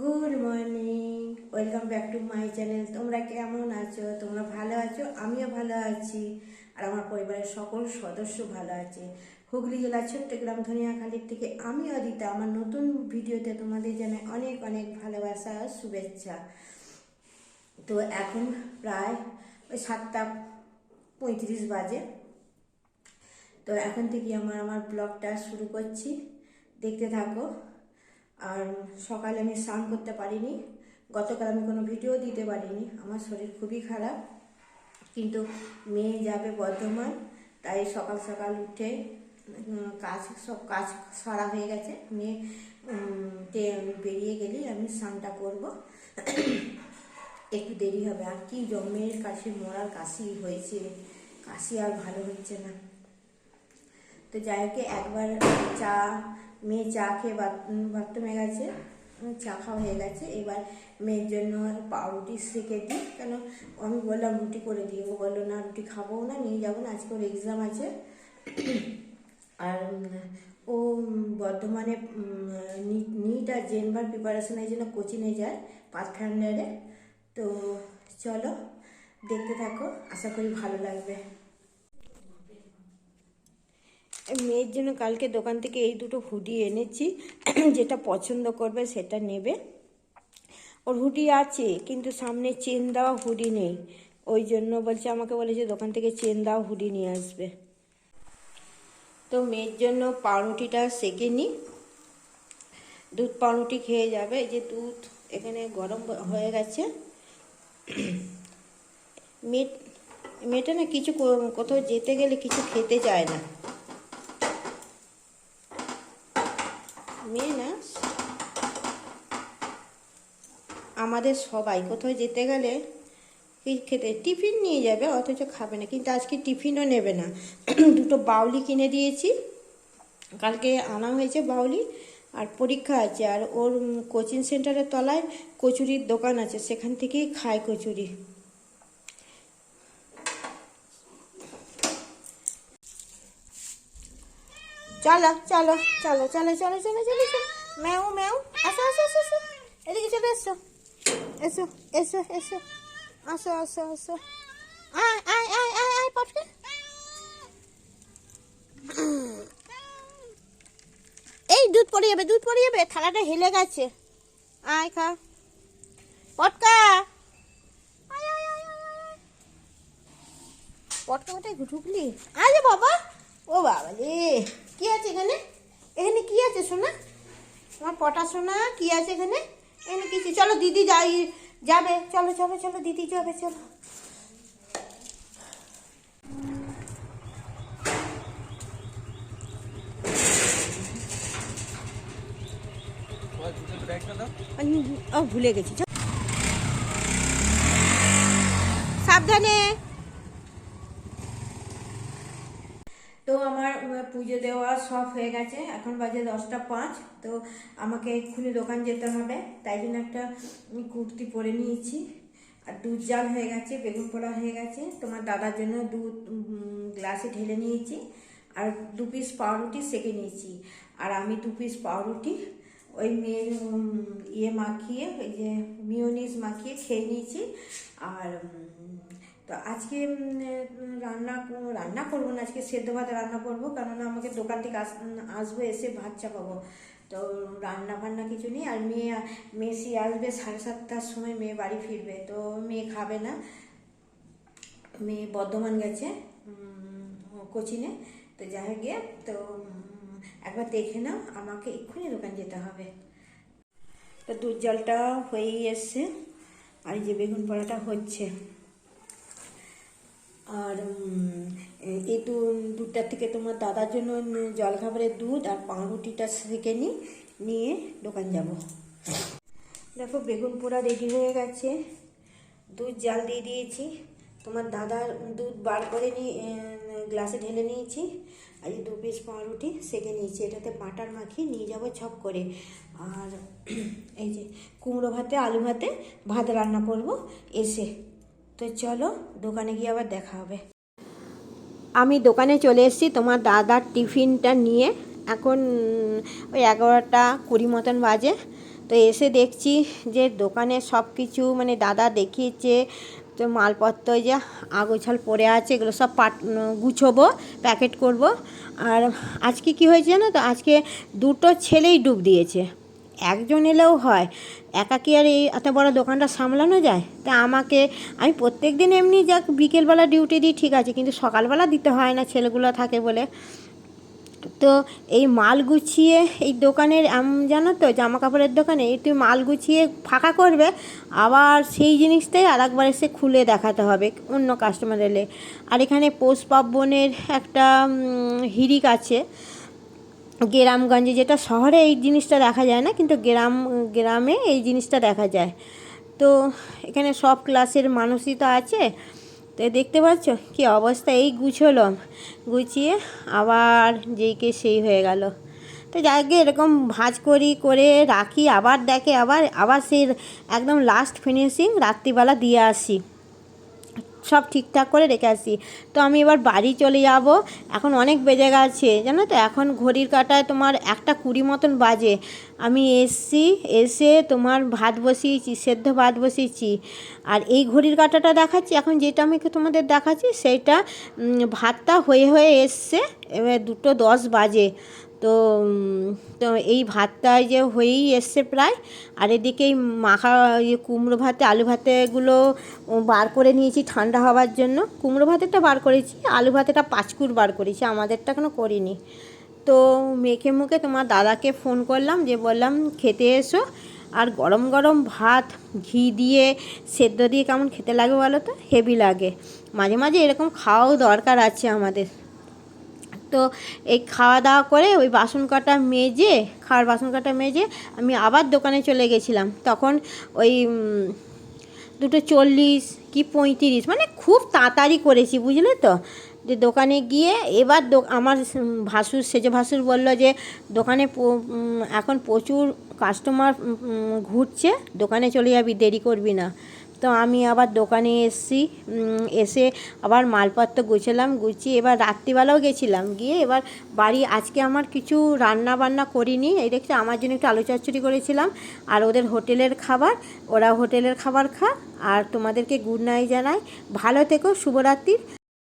Good morning welcome back to my channel তোমরা কেমন আছো? তোমরা ভালো আছো? আমিও ভালো আছি। আর আমার পরিবারের সকল সদস্য ভালো আছে। হুগলি জেলার ছোট্ট গ্রাম ধনিয়াখালীর থেকে আমি অদিতা। আমার নতুন ভিডিওতে তোমাদের জানাই অনেক অনেক ভালোবাসা আর শুভেচ্ছা। তো এখন প্রায় ওই সাতটা পঁয়ত্রিশ বাজে। তো এখন থেকে আমার আমার ব্লগটা শুরু করছি। দেখতে থাকো। আর সকালে আমি স্নান করতে পারিনি। গতকাল আমি কোনো ভিডিও দিতে পারিনি। আমার শরীর খুবই খারাপ। কিন্তু মেয়ে যাবে বর্ধমান, তাই সকাল সকাল উঠে কাজ, সব কাজ সারা হয়ে গেছে। মেয়ে তে, বেরিয়ে গেলেই আমি স্নানটা করব। একটু দেরি হবে। আর কি জমের কাশি, মরার কাশি হয়েছে। কাশি আর ভালো হচ্ছে না। তো যাই হোক, একবার চা, মেয়ে চা খেয়ে বাথরুমে গেছে। চা খাওয়া হয়ে গেছে। এবার মেয়ের জন্য পাউরুটি সেকে দিই। কেন? আমি বললাম, রুটি করে দিই। ও বলল, না, রুটি খাব না, নিয়ে যাব না। আজকে ওর এক্সাম আছে। আর ও বর্ধমানে নিট আর জেনভার প্রিপারেশনের জন্য কোচিংয়ে যায় পাথফান্ডারে তো চলো, দেখতে থাকো। আশা করি ভালো লাগবে। মেয়ের জন্য কালকে দোকান থেকে এই দুটো হুডি এনেছি, যেটা পছন্দ করবে সেটা নেবে। ওর হুডি আছে, কিন্তু সামনে চেন দেওয়া হুডি নেই। ওই জন্য বলছে, আমাকে বলেছে দোকান থেকে চেন দেওয়া হুডি নিয়ে আসবে। তো মেয়ের জন্য পাউরুটিটা সেকে নিই দুধ পাউরুটি খেয়ে যাবে, এই যে দুধ এখানে গরম হয়ে গেছে। মেয়ে, মেয়েটা না কিছু কোথাও যেতে গেলে কিছু খেতে চায় না। মেয়ে না আমাদের সবাই কোথাও যেতে গেলে খেতে টিফিন নিয়ে যাবে, অথচ খাবে না। কিন্তু আজকে টিফিনও নেবে না। দুটো বাউলি কিনে দিয়েছি। কালকে আনা হয়েছে বাউলি, আর পরীক্ষা আছে। আর ওর কোচিং সেন্টারের তলায় কচুরির দোকান আছে। সেখান থেকেই খায় কচুরি। চলো চলো চলো চলো চলো চলো চলো চলো। ম্যাও ম্যাও, আসো আসো আসো আসো। এদিকে চলে এসো। এসো এসো এসো। আসো আসো আসো। আয় আয় আয় আয় আয়, পটকে। এই দুধ পড়ে যাবে, দুধ পড়ে যাবে। থালাটা হেলে গেছে। আয়, খা। পটকা। পটকা কোথায় ঢুকলি? আরে বাবা! ও বাবা রে, কি আছে এখানে? এখানে কি আছে সোনা? তোমার পটা সোনা, কি আছে এখানে? এখানে কিছু চলো দিদি যাই, যাবে। চলো চলো চলো, দিদি যাবে, চলো। ও ভুলে গেছি। সাবধানে। তো আমার পুজো দেওয়া সব হয়ে গেছে। এখন বাজে দশটা পাঁচ, তো আমাকে এক্ষুনি দোকান যেতে হবে। তাই জন্য একটা কুর্তি পরে নিয়েছি। আর দুধ জাল হয়ে গেছে, বেগুন পোড়া হয়ে গেছে। তোমার দাদার জন্য দুধ গ্লাসে ঢেলে নিয়েছি। আর দু পিস পাউরুটি সেকে নিয়েছি। আর আমি দু পিস পাউরুটি ওই মেয়ের ইয়ে মাখিয়ে, ওই যে মিওনিস মাখিয়ে খেয়ে নিয়েছি। আর তো আজকে রান্না রান্না করব না, আজকে সেদ্ধ ভাত রান্না করব, কেননা আমাকে দোকান থেকে আস, আসব এসে ভাত চাপাবো। তো রান্না বান্না কিছু নেই, আর মেয়ে, মেসি আসবে সাড়ে সাতটার সময়, মেয়ে বাড়ি ফিরবে, তো মেয়ে খাবে না। মেয়ে বর্ধমান গেছে কোচিনে, তো যাই গিয়ে, তো একবার দেখে নাও, আমাকে এক্ষুনি দোকান যেতে হবে। তো দুধ জলটা হয়েই এসছে, আর যে বেগুন পোড়াটা হচ্ছে। আর এই দু দুধটার থেকে তোমার দাদার জন্য জলখাবারের দুধ আর পাউরুটিটা সেঁকে নিই নিয়ে দোকান যাব। দেখো, বেগুন পোড়া রেডি হয়ে গেছে। দুধ জাল দিয়ে দিয়েছি। তোমার দাদার দুধ বার করে নিয়ে গ্লাসে ঢেলে নিয়েছি। আর এই দু পিস পাউরুটি সেকে নিয়েছি। এটাতে বাটার মাখিয়ে নিয়ে যাব ছপ করে। আর, এই যে, কুমড়ো ভাতে, আলু ভাতে ভাত রান্না করব। এসে তো চলো দোকানে গিয়ে আবার দেখা হবে। আমি দোকানে চলে এসেছি, তোমার দাদার টিফিনটা নিয়ে। এখন ওই এগারোটা কুড়ি মতন বাজে। তো এসে দেখছি যে দোকানে সব কিছু মানে দাদা দেখিয়েছে, তো মালপত্র যে আগোছাল পড়ে আছে, এগুলো সব পাট গুছোবো, প্যাকেট করব। আর আজকে কি হয়েছে জানো তো? আজকে দুটো ছেলেই ডুব দিয়েছে। একজন এলেও হয়। একা কি আর এই এত বড় দোকানটা সামলানো যায়? তা আমাকে, আমি প্রত্যেক দিন এমনি যাক বিকেলবেলা ডিউটি দিই, ঠিক আছে, কিন্তু সকালবেলা দিতে হয় না, ছেলেগুলো থাকে বলে। তো এই মাল গুছিয়ে, এই দোকানের জানো তো জামা কাপড়ের দোকানে তুই মাল গুছিয়ে ফাঁকা করবে, আবার সেই জিনিসটাই আর একবার এসে খুলে দেখাতে হবে অন্য কাস্টমার এলে। আর এখানে পৌষ পার্বণের একটা হিরিক আছে। গ্রামগঞ্জে যেটা শহরে এই জিনিসটা দেখা যায় না, কিন্তু গ্রাম, গ্রামে এই জিনিসটা দেখা যায়। তো এখানে সব ক্লাসের মানুষই তো আছে। তো দেখতে পাচ্ছ কি অবস্থা, এই গুছোলাম। গুছিয়ে আবার যেইকে সেই হয়ে গেল। তো যাকে এরকম ভাঁজ করি করে রাখি, আবার দেখে আবার আবার সেই একদম লাস্ট ফিনিশিং রাত্রিবেলা দিয়ে আসি। সব ঠিকঠাক করে রেখে আসি তো আমি এবার বাড়ি চলে যাব। এখন অনেক বেজে গেছে, জানো তো? এখন ঘড়ির কাটায় তোমার একটা কুড়ি মতন বাজে। আমি এসছি, এসে তোমার ভাত বসিয়েছি, সেদ্ধ ভাত বসিয়েছি। আর এই ঘড়ির কাটাটা দেখাচ্ছি, এখন যেটা আমি তোমাদের দেখাচ্ছি সেইটা ভাতটা হয়ে হয়ে এসছে। এবার দুটো দশ বাজে। তো তো এই ভাতটা যে হয়েই এসছে প্রায়। আর এদিকে এই মাখা ইয়ে কুমড়ো ভাতে, আলু ভাতেগুলো বার করে নিয়েছি ঠান্ডা হওয়ার জন্য। কুমড়ো ভাতেরটা বার করেছি, আলু ভাতেটা পাঁচকুর বার করেছি, আমাদেরটা এখনও করিনি। তো মেখে মুখে তোমার দাদাকে ফোন করলাম, যে বললাম, খেতে এসো। আর গরম গরম ভাত, ঘি দিয়ে সেদ্ধ দিয়ে কেমন খেতে লাগে বলো তো? হেভি লাগে। মাঝে মাঝে এরকম খাওয়াও দরকার আছে আমাদের। তো এই খাওয়া দাওয়া করে ওই বাসন কাটা মেজে, খাওয়ার বাসন কাটা মেজে আমি আবার দোকানে চলে গেছিলাম। তখন ওই দুটো চল্লিশ কি পঁয়ত্রিশ মানে খুব তাড়াতাড়ি করেছি, বুঝলে তো? যে দোকানে গিয়ে এবার আমার ভাসুর, সেজে ভাসুর বলল যে, দোকানে এখন প্রচুর কাস্টমার ঘুরছে, দোকানে চলে যাবি, দেরি করবি না। তো আমি আবার দোকানে এসেছি এসে আবার মালপত্র গুছালাম, গুছিয়ে এবার রাত্রিবেলাও গেছিলাম। গিয়ে এবার বাড়ি আজকে আমার কিছু রান্না বান্না করিনি, এই দেখছি আমার জন্য একটু আলু চচ্চড়ি করেছিলাম। আর ওদের হোটেলের খাবার, ওরা হোটেলের খাবার খা, আর তোমাদেরকে গুড নাইট জানাই। ভালো থেকো শুভরাত্রির